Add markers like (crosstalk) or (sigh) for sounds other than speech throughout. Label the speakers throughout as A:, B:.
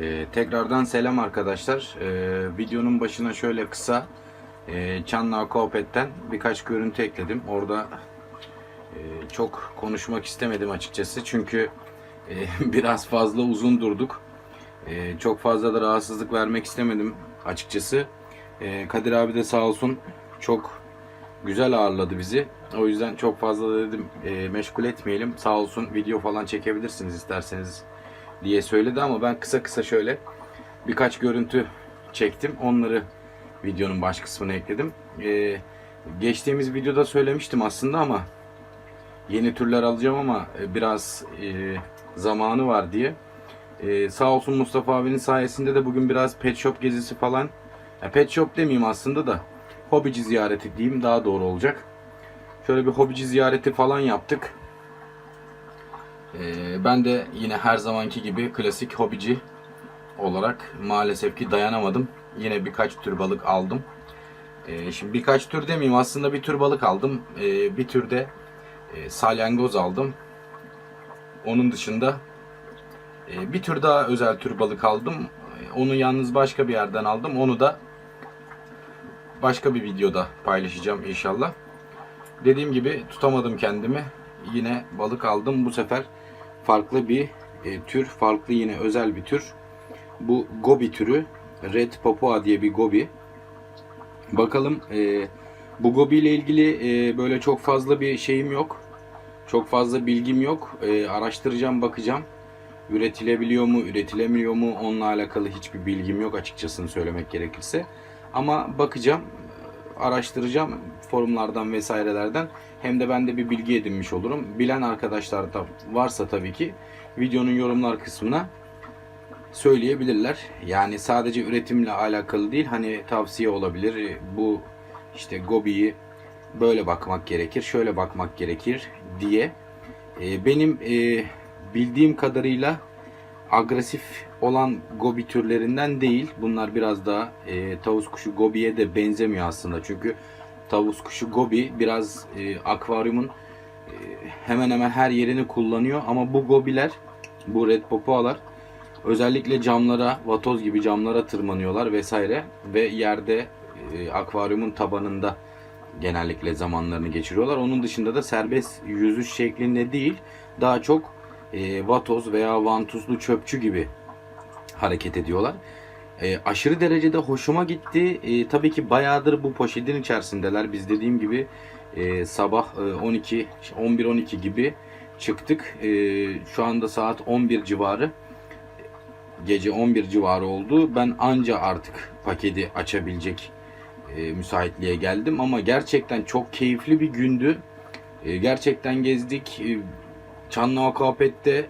A: Ee, tekrardan selam arkadaşlar. Ee, videonun başına şöyle kısa e, Çanlı Koopet'ten birkaç görüntü ekledim. Orada e, çok konuşmak istemedim açıkçası. Çünkü e, (laughs) biraz fazla uzun durduk. E, çok fazla da rahatsızlık vermek istemedim açıkçası. E, Kadir abi de sağ olsun çok güzel ağırladı bizi. O yüzden çok fazla da dedim e, meşgul etmeyelim. Sağ olsun video falan çekebilirsiniz isterseniz diye söyledi ama ben kısa kısa şöyle birkaç görüntü çektim. Onları videonun baş kısmına ekledim. E, geçtiğimiz videoda söylemiştim aslında ama yeni türler alacağım ama e, biraz e, zamanı var diye. E, sağ olsun Mustafa abinin sayesinde de bugün biraz pet shop gezisi falan. Ya pet shop demeyeyim aslında da hobici ziyareti diyeyim daha doğru olacak. Şöyle bir hobici ziyareti falan yaptık. Ee, ben de yine her zamanki gibi klasik hobici olarak maalesef ki dayanamadım. Yine birkaç tür balık aldım. Ee, şimdi birkaç tür demeyeyim aslında bir tür balık aldım. Ee, bir tür de e, salyangoz aldım. Onun dışında e, bir tür daha özel tür balık aldım. E, Onu yalnız başka bir yerden aldım. Onu da başka bir videoda paylaşacağım inşallah. Dediğim gibi tutamadım kendimi. Yine balık aldım. Bu sefer farklı bir e, tür, farklı yine özel bir tür. Bu gobi türü. Red Papua diye bir gobi. Bakalım e, bu gobi ile ilgili e, böyle çok fazla bir şeyim yok. Çok fazla bilgim yok. E, araştıracağım, bakacağım. Üretilebiliyor mu, üretilemiyor mu onunla alakalı hiçbir bilgim yok açıkçası söylemek gerekirse. Ama bakacağım, araştıracağım forumlardan vesairelerden. Hem de ben de bir bilgi edinmiş olurum. Bilen arkadaşlar da varsa tabii ki videonun yorumlar kısmına söyleyebilirler. Yani sadece üretimle alakalı değil hani tavsiye olabilir. Bu işte Gobi'yi böyle bakmak gerekir, şöyle bakmak gerekir diye. Ee, benim e, bildiğim kadarıyla agresif olan gobi türlerinden değil. Bunlar biraz daha e, tavus kuşu gobiye de benzemiyor aslında. Çünkü tavus kuşu gobi biraz e, akvaryumun e, hemen hemen her yerini kullanıyor. Ama bu gobiler, bu red popoalar özellikle camlara, vatoz gibi camlara tırmanıyorlar vesaire. Ve yerde e, akvaryumun tabanında genellikle zamanlarını geçiriyorlar. Onun dışında da serbest yüzüş şeklinde değil, daha çok e, vatoz veya vantuzlu çöpçü gibi hareket ediyorlar. E, aşırı derecede hoşuma gitti. E, tabii ki bayağıdır bu poşetin içerisindeler. Biz dediğim gibi e, sabah e, 12 11-12 gibi çıktık. E, şu anda saat 11 civarı. Gece 11 civarı oldu. Ben anca artık paketi açabilecek e, müsaitliğe geldim ama gerçekten çok keyifli bir gündü. E, gerçekten gezdik. E, Çanlı Kapet'te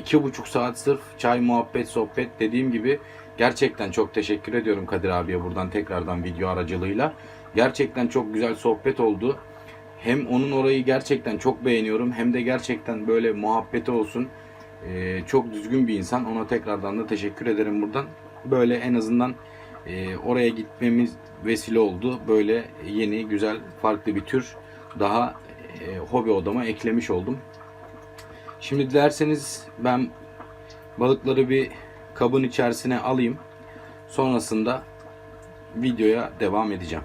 A: iki buçuk saat sırf çay, muhabbet, sohbet dediğim gibi gerçekten çok teşekkür ediyorum Kadir abiye buradan tekrardan video aracılığıyla. Gerçekten çok güzel sohbet oldu. Hem onun orayı gerçekten çok beğeniyorum hem de gerçekten böyle muhabbeti olsun. Ee, çok düzgün bir insan. Ona tekrardan da teşekkür ederim buradan. Böyle en azından e, oraya gitmemiz vesile oldu. Böyle yeni, güzel, farklı bir tür daha e, hobi odama eklemiş oldum. Şimdi dilerseniz ben balıkları bir kabın içerisine alayım. Sonrasında videoya devam edeceğim.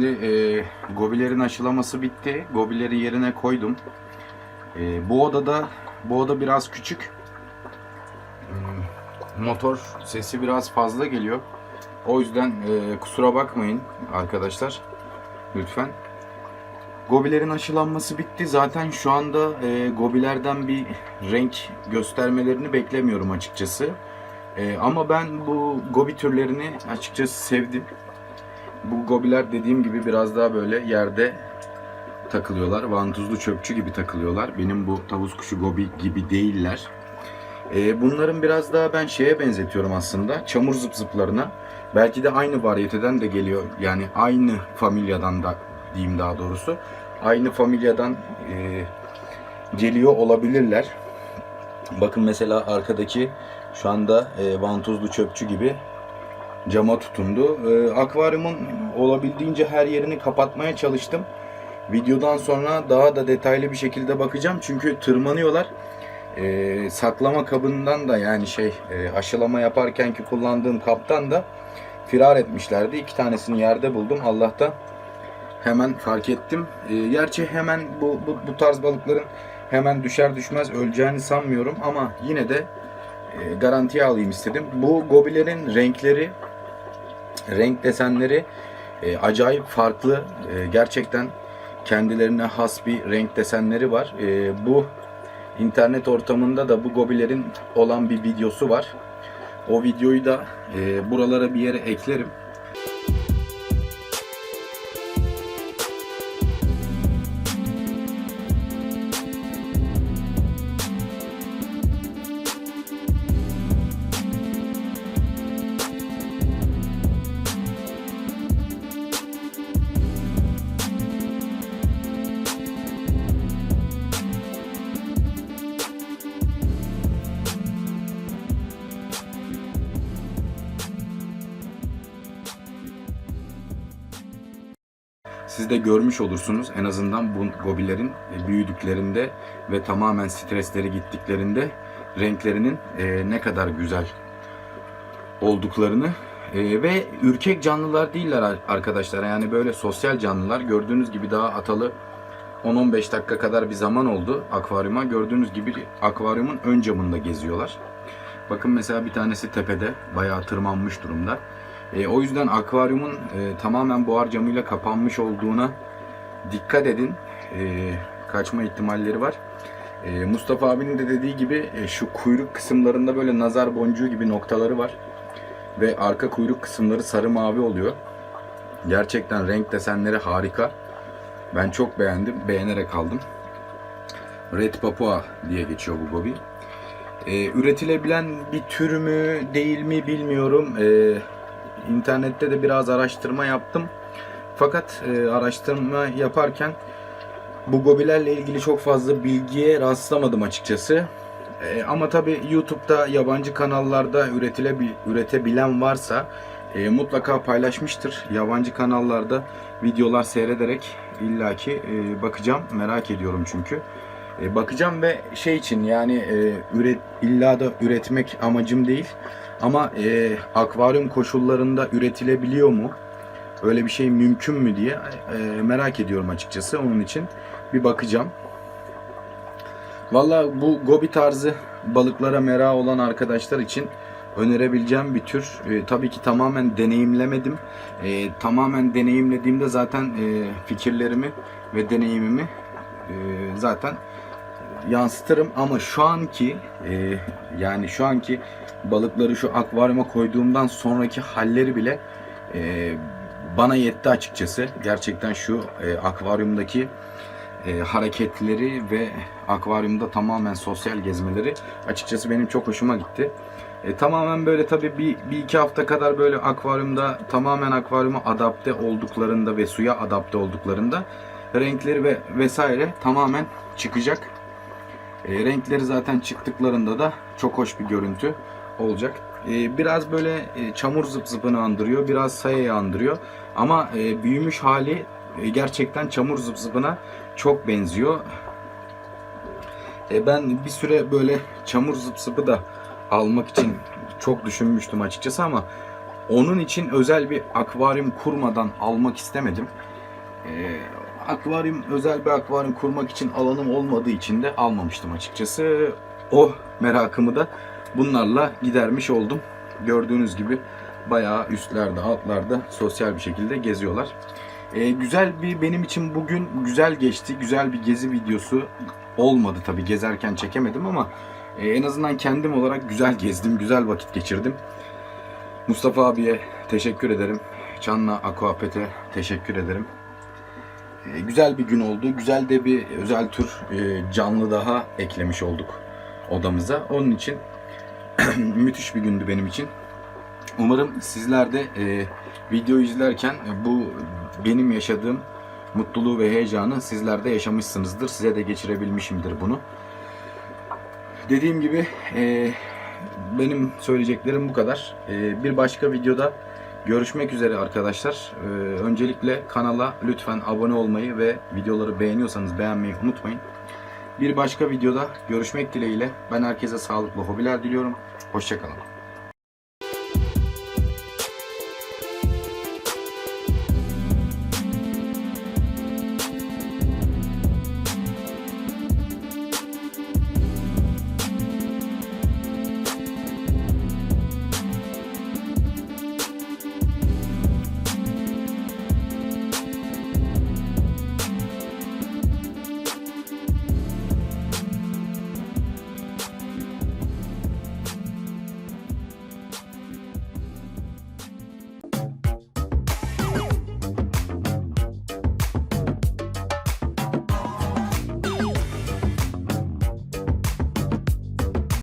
A: Şimdi e, gobilerin aşılaması bitti. Gobileri yerine koydum. E, bu odada bu oda biraz küçük. Hmm, Motor sesi biraz fazla geliyor. O yüzden e, kusura bakmayın arkadaşlar. Lütfen. Gobilerin aşılanması bitti. Zaten şu anda e, gobilerden bir renk göstermelerini beklemiyorum açıkçası. E, ama ben bu gobi türlerini açıkçası sevdim. Bu gobiler dediğim gibi biraz daha böyle yerde takılıyorlar. Vantuzlu çöpçü gibi takılıyorlar. Benim bu tavus kuşu gobi gibi değiller. Ee, bunların biraz daha ben şeye benzetiyorum aslında. Çamur zıp zıplarına. Belki de aynı varyeteden de geliyor. Yani aynı familyadan da diyeyim daha doğrusu. Aynı familyadan e, geliyor olabilirler. Bakın mesela arkadaki şu anda e, vantuzlu çöpçü gibi cama tutundu. E, akvaryumun olabildiğince her yerini kapatmaya çalıştım. Videodan sonra daha da detaylı bir şekilde bakacağım. Çünkü tırmanıyorlar. E, saklama kabından da yani şey e, aşılama yaparkenki kullandığım kaptan da firar etmişlerdi. İki tanesini yerde buldum. Allah'tan hemen fark ettim. E, gerçi hemen bu, bu, bu tarz balıkların hemen düşer düşmez öleceğini sanmıyorum ama yine de e, garantiye alayım istedim. Bu gobilerin renkleri, renk desenleri e, acayip farklı. E, gerçekten kendilerine has bir renk desenleri var. E, bu internet ortamında da bu gobilerin olan bir videosu var. O videoyu da e, buralara bir yere eklerim. De görmüş olursunuz en azından bu gobilerin e, büyüdüklerinde ve tamamen stresleri gittiklerinde renklerinin e, ne kadar güzel olduklarını E, ve ürkek canlılar değiller ar- arkadaşlar. Yani böyle sosyal canlılar. Gördüğünüz gibi daha atalı 10-15 dakika kadar bir zaman oldu akvaryuma. Gördüğünüz gibi akvaryumun ön camında geziyorlar. Bakın mesela bir tanesi tepede bayağı tırmanmış durumda. E, o yüzden akvaryumun e, tamamen buhar camıyla kapanmış olduğuna dikkat edin. E, kaçma ihtimalleri var. E, Mustafa abinin de dediği gibi e, şu kuyruk kısımlarında böyle nazar boncuğu gibi noktaları var. Ve arka kuyruk kısımları sarı mavi oluyor. Gerçekten renk desenleri harika. Ben çok beğendim. Beğenerek aldım. Red Papua diye geçiyor bu gobi. E, üretilebilen bir tür mü değil mi bilmiyorum. E, internette de biraz araştırma yaptım. Fakat e, araştırma yaparken bu gobilerle ilgili çok fazla bilgiye rastlamadım açıkçası. E, ama tabi YouTube'da yabancı kanallarda üretebilen varsa e, mutlaka paylaşmıştır. Yabancı kanallarda videolar seyrederek illaki e, bakacağım. Merak ediyorum çünkü. E, bakacağım ve şey için yani e, üret illa da üretmek amacım değil. Ama e, akvaryum koşullarında üretilebiliyor mu? Öyle bir şey mümkün mü diye e, merak ediyorum açıkçası. Onun için bir bakacağım. Valla bu gobi tarzı balıklara merak olan arkadaşlar için önerebileceğim bir tür. E, tabii ki tamamen deneyimlemedim. E, tamamen deneyimlediğimde zaten e, fikirlerimi ve deneyimimi e, zaten yansıtırım ama şu anki e, yani şu anki balıkları şu akvaryuma koyduğumdan sonraki halleri bile e, bana yetti açıkçası. Gerçekten şu e, akvaryumdaki e, hareketleri ve akvaryumda tamamen sosyal gezmeleri açıkçası benim çok hoşuma gitti. E, tamamen böyle tabii bir, bir iki hafta kadar böyle akvaryumda tamamen akvaryuma adapte olduklarında ve suya adapte olduklarında renkleri ve vesaire tamamen çıkacak. E, renkleri zaten çıktıklarında da çok hoş bir görüntü olacak. E, biraz böyle e, çamur zıp zıpını andırıyor, biraz sayayı andırıyor. Ama e, büyümüş hali e, gerçekten çamur zıp zıpına çok benziyor. E, ben bir süre böyle çamur zıp zıpı da almak için çok düşünmüştüm açıkçası ama onun için özel bir akvaryum kurmadan almak istemedim. E, akvaryum özel bir akvaryum kurmak için alanım olmadığı için de almamıştım açıkçası. O merakımı da bunlarla gidermiş oldum. Gördüğünüz gibi bayağı üstlerde altlarda sosyal bir şekilde geziyorlar. Ee, güzel bir benim için bugün güzel geçti. Güzel bir gezi videosu olmadı tabi gezerken çekemedim ama e, en azından kendim olarak güzel gezdim, güzel vakit geçirdim. Mustafa abiye teşekkür ederim. Can'la Aquapet'e teşekkür ederim. E, güzel bir gün oldu. Güzel de bir özel tür e, canlı daha eklemiş olduk odamıza. Onun için (clears throat) müthiş bir gündü benim için. Umarım sizler de e, videoyu izlerken bu benim yaşadığım mutluluğu ve heyecanı sizler de yaşamışsınızdır. Size de geçirebilmişimdir bunu. Dediğim gibi e, benim söyleyeceklerim bu kadar. E, bir başka videoda görüşmek üzere arkadaşlar. E, öncelikle kanala lütfen abone olmayı ve videoları beğeniyorsanız beğenmeyi unutmayın. Bir başka videoda görüşmek dileğiyle ben herkese sağlıklı hobiler diliyorum. Hoşçakalın.